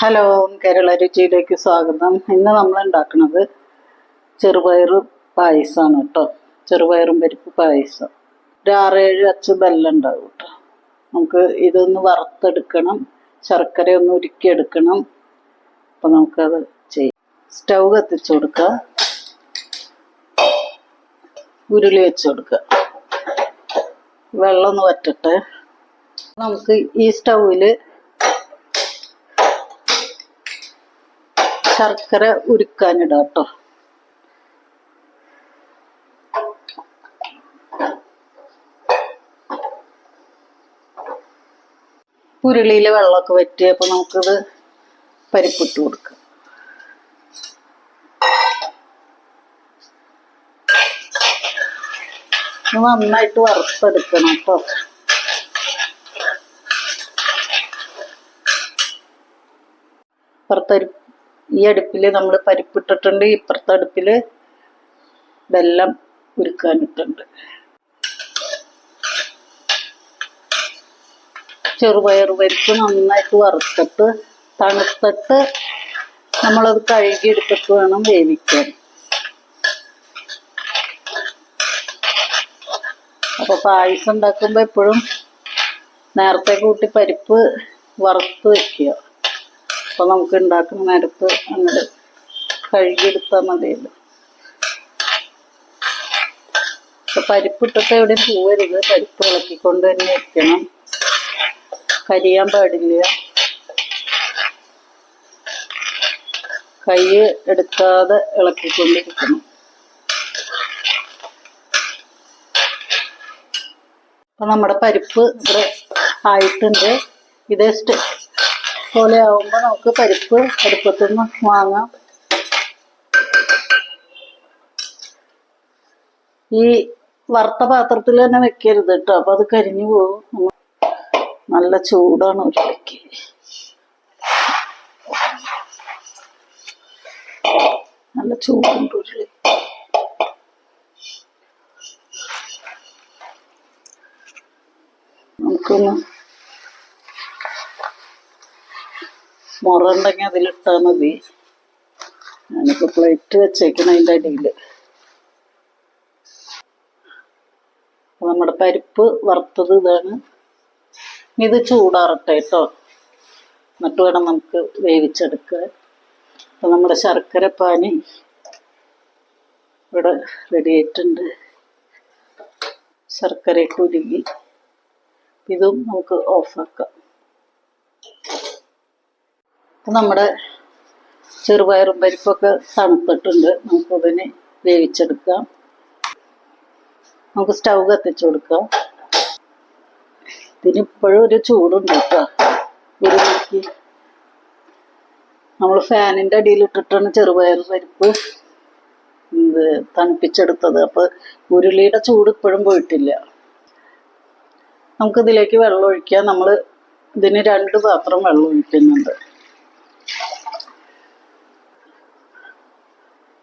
Hello Kerala രുചിയിലേക്ക് സ്വാഗതം. ഇന്ന് നമ്മൾ ഉണ്ടാക്കുന്നത് ചെറുപയർ പായസമാണ് കേട്ടോ. ചെറുപയറും പരിപ്പ് പായസം. ഒരു ആറേഴ് അച്ച് ബെല്ലം ഉണ്ടാവും കേട്ടോ. നമുക്ക് ഇതൊന്ന് വറുത്തെടുക്കണം. ശർക്കര ഒന്ന് ഉരുക്കിയെടുക്കണം. അപ്പം നമുക്കത് ചെയ്യാം. സ്റ്റൗ കത്തിച്ചു കൊടുക്കുക. ഉരുളി വെച്ച് കൊടുക്കുക. വെള്ളം ഒന്ന് വറ്റട്ടെ. നമുക്ക് ഈ സ്റ്റൗവിൽ ശർക്കര ഉരുക്കാനിടാം കേട്ടോ ഉരുളിയിൽ വെള്ളമൊക്കെ വറ്റി അപ്പൊ നമുക്കിത് പരിപ്പിട്ട് കൊടുക്കാം. നന്നായിട്ട് വറുത്തെടുക്കണം കേട്ടോ ഇപ്പുറത്തെ ഒരു- ഈ അടുപ്പിൽ നമ്മൾ പരിപ്പിട്ടിട്ടുണ്ട് ഇപ്പുറത്തെ അടുപ്പിൽ വെല്ലം ഉരുക്കാനിട്ടുണ്ട്. ചെറുപയർ പരിപ്പ് നന്നായിട്ട് വറുത്തിട്ട് തണുത്തിട്ട് നമ്മളത് കഴുകിയെടുത്തിട്ട് വേണം വേവിക്കാൻ. അപ്പൊ പായസം ഉണ്ടാക്കുമ്പോ എപ്പോഴും നേരത്തെ കൂട്ടി പരിപ്പ് വറുത്ത് വെക്കുക. അപ്പൊ നമുക്ക് ഉണ്ടാക്കുന്ന നേരത്ത് അങ്ങോട്ട് കഴുകിയെടുത്താൽ മതിയല്ലോ അപ്പൊ പരിപ്പിട്ടൊക്കെ എവിടെയും പോവരുത്. പരിപ്പ് ഇളക്കിക്കൊണ്ട് തന്നെ വെക്കണം. കരിയാൻ പാടില്ല. കൈ എടുക്കാതെ ഇളക്കിക്കൊണ്ടിരിക്കണം. അപ്പൊ നമ്മുടെ പരിപ്പ് ഇവിടെ ആയിട്ടുണ്ട്. ഇതേ സ്റ്റെ പോലെ ആവുമ്പോൾ നമുക്ക് പരിപ്പ് അടുപ്പത്തുനിന്ന് വാങ്ങാം. ഈ വറുത്ത പാത്രത്തിൽ തന്നെ വെക്കരുത് കേട്ടോ അപ്പൊ അത് കരിഞ്ഞു പോകും. നല്ല ചൂടാണ് ഉരുളിക്ക്. നല്ല ചൂടുണ്ട് ഉരുളി നമുക്കൊന്ന് മുറ ഉണ്ടെങ്കിൽ അതിലിട്ടാൽ മതി. ഞാനിപ്പോ പ്ലേറ്റ് വെച്ചേക്കണം അതിന്റെ അടിയിൽ നമ്മുടെ പരിപ്പ് വറുത്തത് ഇതാണ്. ഇത് ചൂടാറട്ടെ കേട്ടോ എന്നിട്ട് വേണം നമുക്ക് വേവിച്ചെടുക്കാൻ. അപ്പം നമ്മുടെ ശർക്കര പാനി ഇവിടെ റെഡി ആയിട്ടുണ്ട്. ശർക്കരയൊക്കെ ഉരുകി. ഇതും നമുക്ക് ഓഫാക്കാം നമ്മുടെ ചെറുപയറും പരിപ്പൊക്കെ തണുത്തിട്ടുണ്ട്. നമുക്കതിനെ വേവിച്ചെടുക്കാം. നമുക്ക് സ്റ്റൗ കത്തിച്ചു കൊടുക്കാം. ഇതിനിപ്പോഴും ഒരു ചൂടുണ്ട് കേട്ടോ. നമ്മൾ ഫാനിന്റെ അടിയിലിട്ടിട്ടാണ് ചെറുപയർ പരിപ്പ് ഇത് തണുപ്പിച്ചെടുത്തത്. അപ്പൊ ഉരുളിയുടെ ചൂട് ഇപ്പോഴും പോയിട്ടില്ല. നമുക്കിതിലേക്ക് വെള്ളം ഒഴിക്കാം. നമ്മൾ ഇതിന് രണ്ട് പാത്രം വെള്ളം ഒഴിക്കുന്നുണ്ട്.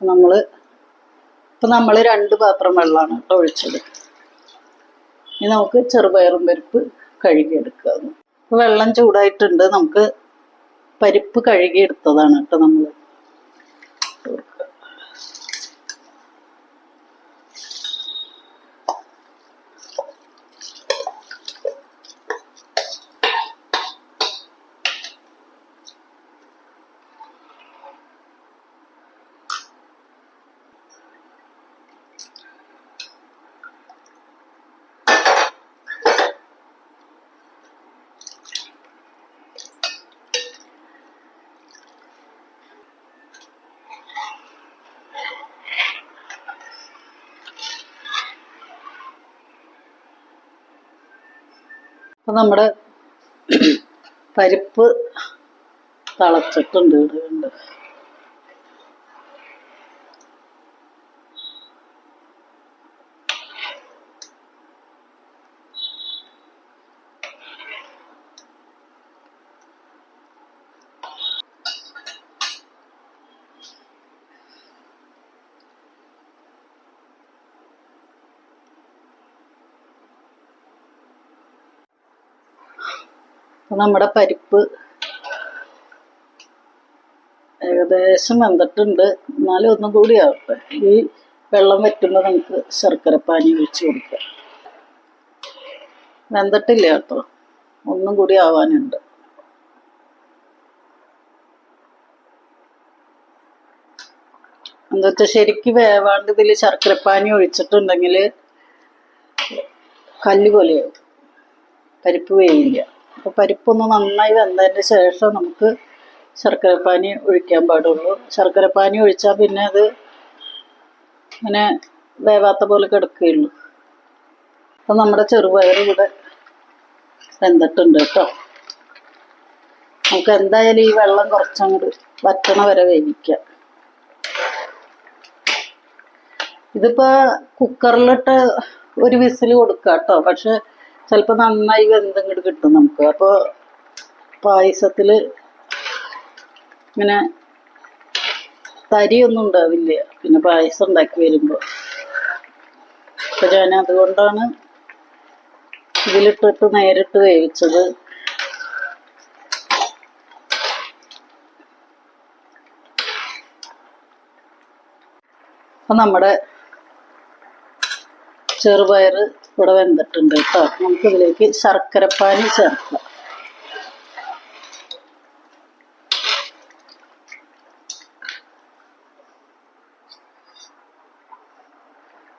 നമ്മൾ ഇപ്പം നമ്മൾ രണ്ട് പാത്രം വെള്ളമാണ് കേട്ടോ ഒഴിച്ചത്. ഇനി നമുക്ക് ചെറുപയറും പരിപ്പ് കഴുകിയെടുക്കുക വെള്ളം ചൂടായിട്ടുണ്ട് നമുക്ക് പരിപ്പ് കഴുകിയെടുത്തതാണ് കേട്ടോ നമ്മൾ അപ്പൊ നമ്മുടെ പരിപ്പ് തളച്ചിട്ടുണ്ട് ഇവിടെ നമ്മുടെ പരിപ്പ് ഏകദേശം വെന്തിട്ടുണ്ട്. എന്നാലും ഒന്നും കൂടി ആവട്ടെ. ഈ വെള്ളം വറ്റുമ്പോൾ നമുക്ക് ശർക്കരപ്പാനി ഒഴിച്ചു കൊടുക്കാം. വെന്തിട്ടില്ല കേട്ടോ. ഒന്നും കൂടി ആവാനുണ്ട്. എന്താ വെച്ചാൽ ശരിക്കും വേവാണ്ട് ഇതിൽ ശർക്കരപ്പാനി ഒഴിച്ചിട്ടുണ്ടെങ്കിൽ കല്ല് പോലെയാവും. പരിപ്പ് വേവില്ല. അപ്പോൾ പരിപ്പൊന്ന് നന്നായി വെന്തതിന് ശേഷം നമുക്ക് ശർക്കരപ്പാനി ഒഴിക്കാൻ പാടുള്ളൂ. ശർക്കരപ്പാനി ഒഴിച്ചാൽ പിന്നെ അത് ഇങ്ങനെ വേവാത്ത പോലെ കിടക്കുകയുള്ളൂ അപ്പം നമ്മുടെ ചെറുപയർ ഇവിടെ വെന്തിട്ടുണ്ട് കേട്ടോ. നമുക്ക് എന്തായാലും ഈ വെള്ളം കുറച്ചങ്ങോട്ട് വറ്റണ വരെ വേവിക്കാം. ഇതിപ്പോൾ കുക്കറിലിട്ട് ഒരു വിസിൽ കൊടുക്കാം കേട്ടോ പക്ഷെ ചിലപ്പോൾ നന്നായി വെന്തങ്ങോട്ട് കിട്ടും നമുക്ക്. അപ്പോൾ പായസത്തിൽ ഇങ്ങനെ തരിയൊന്നും ഉണ്ടാവില്ല. പിന്നെ പായസം ഉണ്ടാക്കി വരുമ്പോൾ അപ്പം ഞാൻ അതുകൊണ്ടാണ് ഇതിലിട്ടിട്ട് നേരിട്ട് വേവിച്ചത്. അപ്പം നമ്മുടെ ചെറുപയർ ഇവിടെ വെന്തിട്ടുണ്ട് കേട്ടോ. നമുക്ക് ഇതിലേക്ക് ശർക്കരപ്പാനി ചേർക്കാം.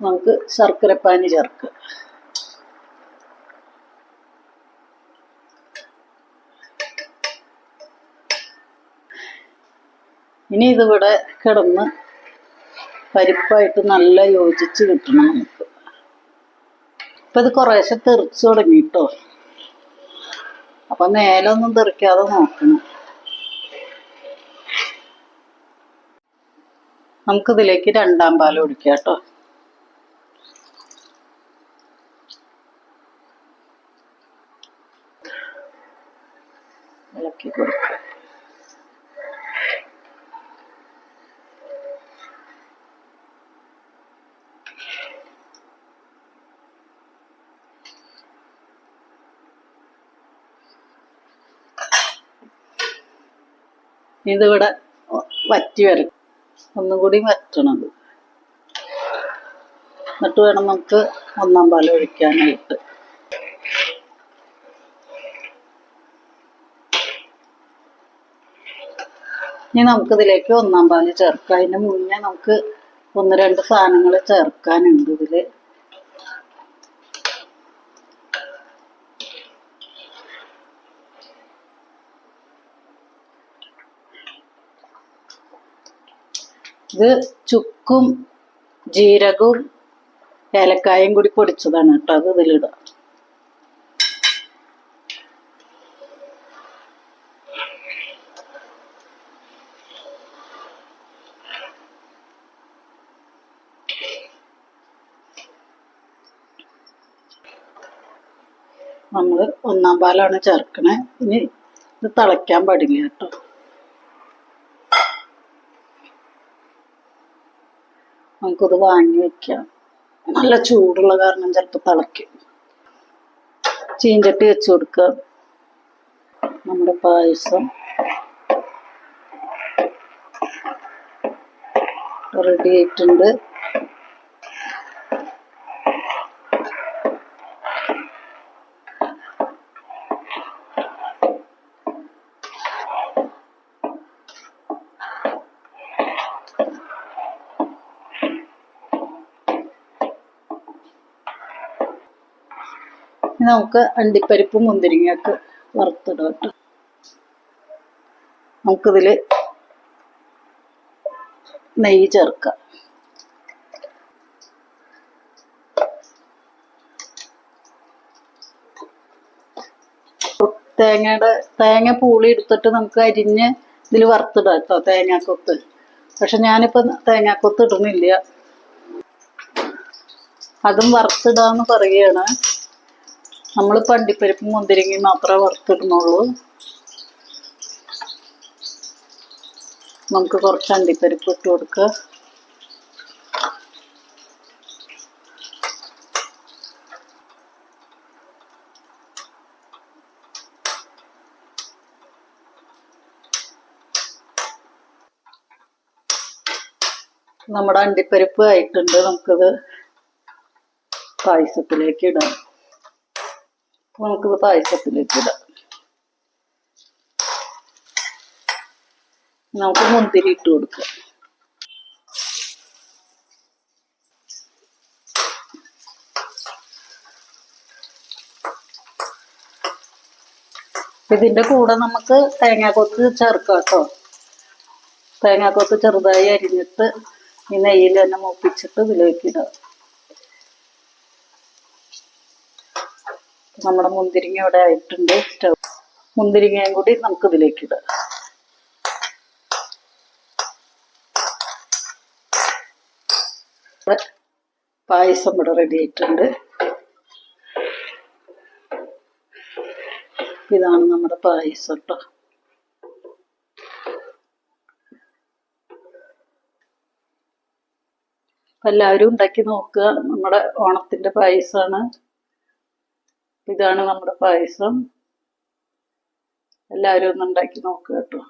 നമുക്ക് ശർക്കരപ്പാനി ചേർക്കാം. ഇനി ഇതിവിടെ കിടന്ന് പരിപ്പായിട്ട് നല്ല യോജിച്ച് കിട്ടണം നമുക്ക്. ഇപ്പൊ ഇത് കുറേശ്ശെ തെറിച്ചു തുടങ്ങി കേട്ടോ അപ്പൊ മേലൊന്നും തെറിക്കാതെ നോക്കണം. നമുക്കിതിലേക്ക് രണ്ടാം പാൽ ഒഴിക്കാം കേട്ടോ. ഇളക്കി കൊടുക്കുക ഇതിവിടെ വറ്റി വരും ഒന്നും കൂടി വറ്റണത്. എന്നിട്ട് വേണം നമുക്ക് ഒന്നാം പാൽ ഒഴിക്കാനായിട്ട്. ഇനി നമുക്ക് ഇതിലേക്ക് ഒന്നാം പാൽ ചേർക്കാം. അതിന് മുന്നേ നമുക്ക് ഒന്ന് രണ്ട് സാധനങ്ങൾ ചേർക്കാനുണ്ട് ഇതിൽ. ഇത് ചുക്കും ജീരകവും ഏലക്കായും കൂടി പൊടിച്ചതാണ് കേട്ടോ അത് ഇതിലിടുക. നമ്മൾ ഒന്നാം പാലാണ് ചേർക്കണേ. ഇനി ഇത് തിളയ്ക്കാൻ പാടില്ല കേട്ടോ. നമുക്കിത് വാങ്ങി വെക്കാം. നല്ല ചൂടുള്ള കാരണം ചിലപ്പോൾ തിളയ്ക്കും. ചീഞ്ചട്ടി വെച്ച് കൊടുക്കുക. നമ്മുടെ പായസം. റെഡി ആയിട്ടുണ്ട് ഇനി നമുക്ക് അണ്ടിപ്പരിപ്പും മുന്തിരിങ്ങയൊക്കെ വറുത്തിടും കേട്ടോ. നമുക്കിതിൽ നെയ്യ് ചേർക്കാം. തേങ്ങയുടെ തേങ്ങ പൂളി എടുത്തിട്ട് നമുക്ക് അരിഞ്ഞ് ഇതിൽ വറുത്തിടാം കേട്ടോ തേങ്ങാക്കൊത്ത്. പക്ഷെ ഞാനിപ്പോൾ തേങ്ങാക്കൊത്ത് ഇടുന്നില്ല. അതും വറുത്തിടാന്ന് പറയുകയാണ്. നമ്മൾ പണ്ടിപ്പരിപ്പും മുന്തിരിങ്ങയും മാത്രമേ വറുത്തിടുന്നുള്ളൂ. നമുക്ക് കുറച്ച് അണ്ടിപ്പരിപ്പ് ഇട്ട് കൊടുക്കുക നമ്മുടെ അണ്ടിപ്പരിപ്പ് ആയിട്ടുണ്ട്. നമുക്കത് പായസത്തിലേക്ക് ഇടാം. നമുക്കിത് പായസത്തിലേക്ക് ഇടാം നമുക്ക് മുന്തിരി ഇട്ട് കൊടുക്കാം. ഇതിന്റെ കൂടെ നമുക്ക് തേങ്ങാക്കൊത്ത് ചേർക്കാം കേട്ടോ തേങ്ങാക്കൊത്ത് ചെറുതായി അരിഞ്ഞിട്ട് ഈ നെയ്യിൽ തന്നെ മൂപ്പിച്ചിട്ട് ഇതിലേക്ക് ഇടാം. നമ്മുടെ മുന്തിരിങ്ങ ഇവിടെ ആയിട്ടുണ്ട്. സ്റ്റവ് മുന്തിരിങ്ങയും കൂടി നമുക്ക് ഇതിലേക്ക് ഇടാം. പായസം ഇവിടെ റെഡി ആയിട്ടുണ്ട്. ഇതാണ് നമ്മുടെ പായസം കേട്ടോ. എല്ലാവരും ഉണ്ടാക്കി നോക്കുക. നമ്മുടെ ഓണത്തിന്റെ പായസമാണ്. ഇതാണ് നമ്മുടെ പായസം. എല്ലാവരും ഒന്ന് ഉണ്ടാക്കി നോക്കുക കേട്ടോ.